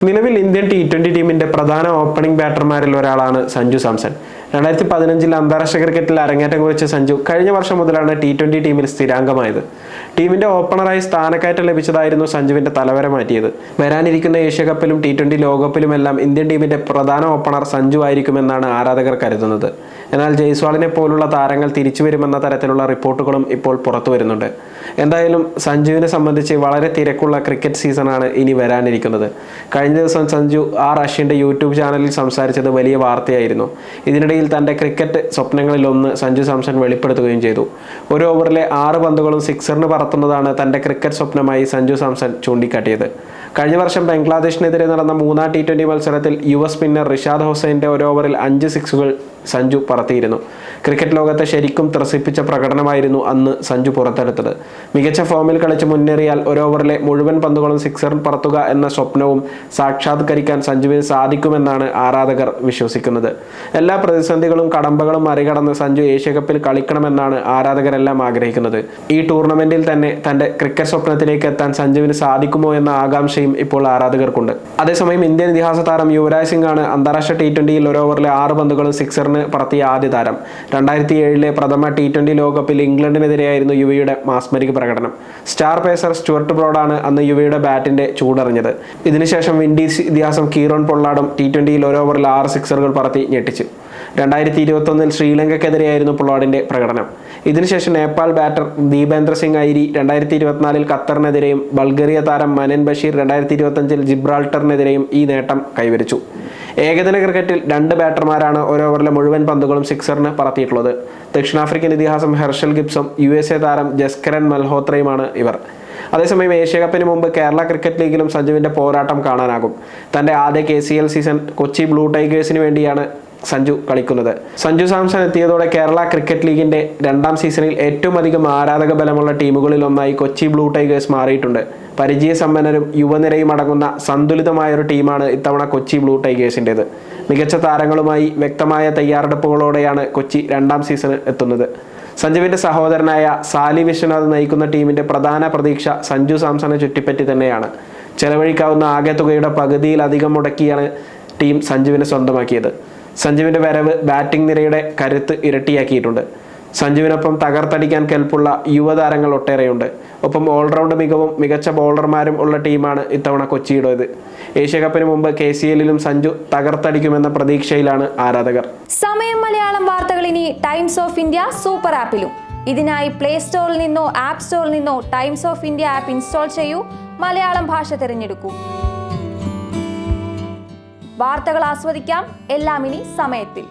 നിലവിൽ Indian T twenty ടീമിന്റെ പ്രധാന ഓപ്പണിംഗ് ബാറ്റർമാരിൽ ഒരാളാണ് സഞ്ജു സാംസൺ. രണ്ടായിരത്തി പതിനഞ്ചിൽ അന്താരാഷ്ട്ര ക്രിക്കറ്റിൽ അരങ്ങേറ്റം കുറിച്ച സഞ്ജു കഴിഞ്ഞ വർഷം മുതലാണ് ടി ട്വന്റി ടീമിൽ സ്ഥിരാംഗമായത്. ടീമിന്റെ ഓപ്പണറായി സ്ഥാനക്കയറ്റം ലഭിച്ചതായിരുന്നു സഞ്ജുവിന്റെ തലവര മാറ്റിയത്. വരാനിരിക്കുന്ന ഏഷ്യ കപ്പിലും ടി ട്വന്റി ലോകകപ്പിലുമെല്ലാം ഇന്ത്യൻ ടീമിന്റെ പ്രധാന ഓപ്പണർ സഞ്ജു ആയിരിക്കുമെന്നാണ് ആരാധകർ കരുതുന്നത്. എന്നാൽ ജയ്സ്വാളിനെ പോലുള്ള താരങ്ങൾ തിരിച്ചു വരുമെന്ന തരത്തിലുള്ള റിപ്പോർട്ടുകളും ഇപ്പോൾ പുറത്തു വരുന്നുണ്ട്. എന്തായാലും സഞ്ജുവിനെ സംബന്ധിച്ച് വളരെ തിരക്കുള്ള ക്രിക്കറ്റ് സീസണാണ് ഇനി വരാനിരിക്കുന്നത്. കഴിഞ്ഞ ദിവസം സഞ്ജു ആ റഷ്യന്റെ യൂട്യൂബ് ചാനലിൽ സംസാരിച്ചത് വലിയ വാർത്തയായിരുന്നു. ഇതിനിടയിൽ തന്റെ ക്രിക്കറ്റ് സ്വപ്നങ്ങളിലൊന്ന് സഞ്ജു സാംസൺ വെളിപ്പെടുത്തുകയും ചെയ്തു. ഒരു ഓവറിലെ ആറ് പന്തുകളും സിക്സറിന് പറത്തുന്നതാണ് തന്റെ ക്രിക്കറ്റ് സ്വപ്നമായി സഞ്ജു സാംസൺ ചൂണ്ടിക്കാട്ടിയത്. കഴിഞ്ഞ വർഷം ബംഗ്ലാദേശിനെതിരെ നടന്ന മൂന്നാം ടി ട്വന്റി മത്സരത്തിൽ യുവ സ്പിന്നർ റിഷാദ് ഹുസൈന്റെ ഒരു ഓവറിൽ അഞ്ച് സിക്സുകൾ സഞ്ജു പറത്തിയിരുന്നു. ക്രിക്കറ്റ് ലോകത്തെ ശരിക്കും ത്രസിപ്പിച്ച പ്രകടനമായിരുന്നു അന്ന് സഞ്ജു പുറത്തെടുത്തത്. മികച്ച ഫോമിൽ കളിച്ച് മുന്നേറിയാൽ ഒരു ഓവറിലെ മുഴുവൻ പന്തുകളും സിക്സറിൽ പറത്തുക എന്ന സ്വപ്നവും സാക്ഷാത്കരിക്കാൻ സഞ്ജുവിന് സാധിക്കുമെന്നാണ് ആരാധകർ വിശ്വസിക്കുന്നത്. എല്ലാ പ്രതിസന്ധികളും കടമ്പകളും മറികടന്ന് സഞ്ജു ഏഷ്യ കപ്പിൽ കളിക്കണമെന്നാണ് ആരാധകരെല്ലാം ആഗ്രഹിക്കുന്നത്. ഈ ടൂർണമെന്റിൽ തന്നെ തന്റെ ക്രിക്കറ്റ് സ്വപ്നത്തിലേക്ക് എത്താൻ സഞ്ജുവിന് സാധിക്കുമോ എന്ന ആകാംക്ഷയും ഇപ്പോൾ ആരാധകർക്കുണ്ട്. അതേസമയം ഇന്ത്യൻ ഇതിഹാസ താരം യുവരാജ് സിംഗ് ആണ് അന്താരാഷ്ട്ര ടി ട്വന്റിയിൽ ഒരു ഓവറിലെ ആറ് പന്തുകളും സിക്സറിന് പറത്തിയ ആദ്യ താരം. രണ്ടായിരത്തി ഏഴിലെ പ്രഥമ ടി ട്വന്റി ലോകകപ്പിൽ ഇംഗ്ലണ്ടിനെതിരെയായിരുന്നു യുവയുടെ മാസ്മരിക പ്രകടനം. സ്റ്റാർ പേസർ സ്റ്റുവർട്ട് ബ്രോഡാണ് അന്ന് യുവയുടെ ബാറ്റിന്റെ ചൂടറിഞ്ഞത്. ഇതിനുശേഷം വിൻഡീസ് ഇതിഹാസം കീറോൺ പൊള്ളാടും ടി ട്വന്റിയിൽ ഒരു ഓവറിൽ ആറ് സിക്സറുകൾ പറത്തി ഞെട്ടിച്ചു. രണ്ടായിരത്തി ഇരുപത്തൊന്നിൽ ശ്രീലങ്കയ്ക്കെതിരെയായിരുന്നു പൊള്ളാടിന്റെ പ്രകടനം. ഇതിനുശേഷം നേപ്പാൾ ബാറ്റർ ദീപേന്ദ്ര സിംഗ് ഐരി രണ്ടായിരത്തി ഇരുപത്തിനാലിൽ ഖത്തറിനെതിരെയും ബൾഗേറിയ താരം മനൻ ബഷീർ രണ്ടായിരത്തി ഇരുപത്തഞ്ചിൽ ജിബ്രാൾട്ടറിനെതിരെയും ഈ നേട്ടം കൈവരിച്ചു. ഏകദിന ക്രിക്കറ്റിൽ രണ്ട് ബാറ്റർമാരാണ് ഒരു ഓവറിലെ മുഴുവൻ പന്തുകളും സിക്സറിന് പറത്തിയിട്ടുള്ളത്. ദക്ഷിണാഫ്രിക്കൻ ഇതിഹാസം ഹെർഷൽ ഗിബ്സും യു എസ് എ താരം ജസ്കരൻ മൽഹോത്രയുമാണ് ഇവർ. അതേസമയം ഏഷ്യ കപ്പിന് മുമ്പ് കേരള ക്രിക്കറ്റ് ലീഗിലും സഞ്ജുവിന്റെ പോരാട്ടം കാണാനാകും. തന്റെ ആദ്യ K C L season Kochi blue ടൈഗേഴ്സിന് വേണ്ടിയാണ് സഞ്ജു കളിക്കുന്നത്. സഞ്ജു സാംസൺ എത്തിയതോടെ കേരള ക്രിക്കറ്റ് ലീഗിന്റെ രണ്ടാം സീസണിൽ ഏറ്റവും അധികം ആരാധക ബലമുള്ള ടീമുകളിൽ ഒന്നായി കൊച്ചി ബ്ലൂ ടൈഗേഴ്സ് മാറിയിട്ടുണ്ട്. പരിചയസമ്പന്നരും യുവനിരയും അടങ്ങുന്ന സന്തുലിതമായ ഒരു ടീമാണ് ഇത്തവണ കൊച്ചി ബ്ലൂ ടൈഗേഴ്സിന്റേത് മികച്ച താരങ്ങളുമായി വ്യക്തമായ തയ്യാറെടുപ്പുകളോടെയാണ് കൊച്ചി രണ്ടാം സീസണ് എത്തുന്നത്. സഞ്ജുവിന്റെ സഹോദരനായ സാലി വിശ്വനാഥ് നയിക്കുന്ന ടീമിന്റെ പ്രധാന പ്രതീക്ഷ സഞ്ജു സാംസണെ ചുറ്റിപ്പറ്റി തന്നെയാണ്. ചെലവഴിക്കാവുന്ന ആകെ തുകയുടെ പകുതിയിലധികം മുടക്കിയാണ് ടീം സഞ്ജുവിനെ സ്വന്തമാക്കിയത്. സഞ്ജുവിന്റെ വരവ് ബാറ്റിംഗ് നിരയുടെ കരുത്ത് ഇരട്ടിയാക്കിയിട്ടുണ്ട്. സഞ്ജുവിനൊപ്പം തകർത്തടിക്കാൻ കെൽപ്പുള്ള യുവതാരങ്ങൾ ഒട്ടേറെയുണ്ട്. ഒപ്പം ഓൾറൗണ്ട് മികവും മികച്ച ബോളർമാരും ഉള്ള ടീമാണ് ഇത്തവണ കൊച്ചിയുടേത്. ഏഷ്യ കപ്പിന് മുമ്പ് കെ സി എല്ലിലും സഞ്ജു തകർത്തടിക്കുമെന്ന പ്രതീക്ഷയിലാണ് ആരാധകർ. സമയം മലയാളം വാർത്തകൾ ഇനി ടൈംസ് ഓഫ് ഇന്ത്യ സൂപ്പർ ആപ്പിലും. ഇതിനായി പ്ലേ സ്റ്റോറിൽ നിന്നോ ആപ്പ് സ്റ്റോറിൽ നിന്നോ Times of India app install ചെയ്യൂ. മലയാളം ഭാഷ തിരഞ്ഞെടുക്കൂ. വാർത്തകൾ ആസ്വദിക്കാം. എല്ലാം ഇനി സമയത്തിൽ.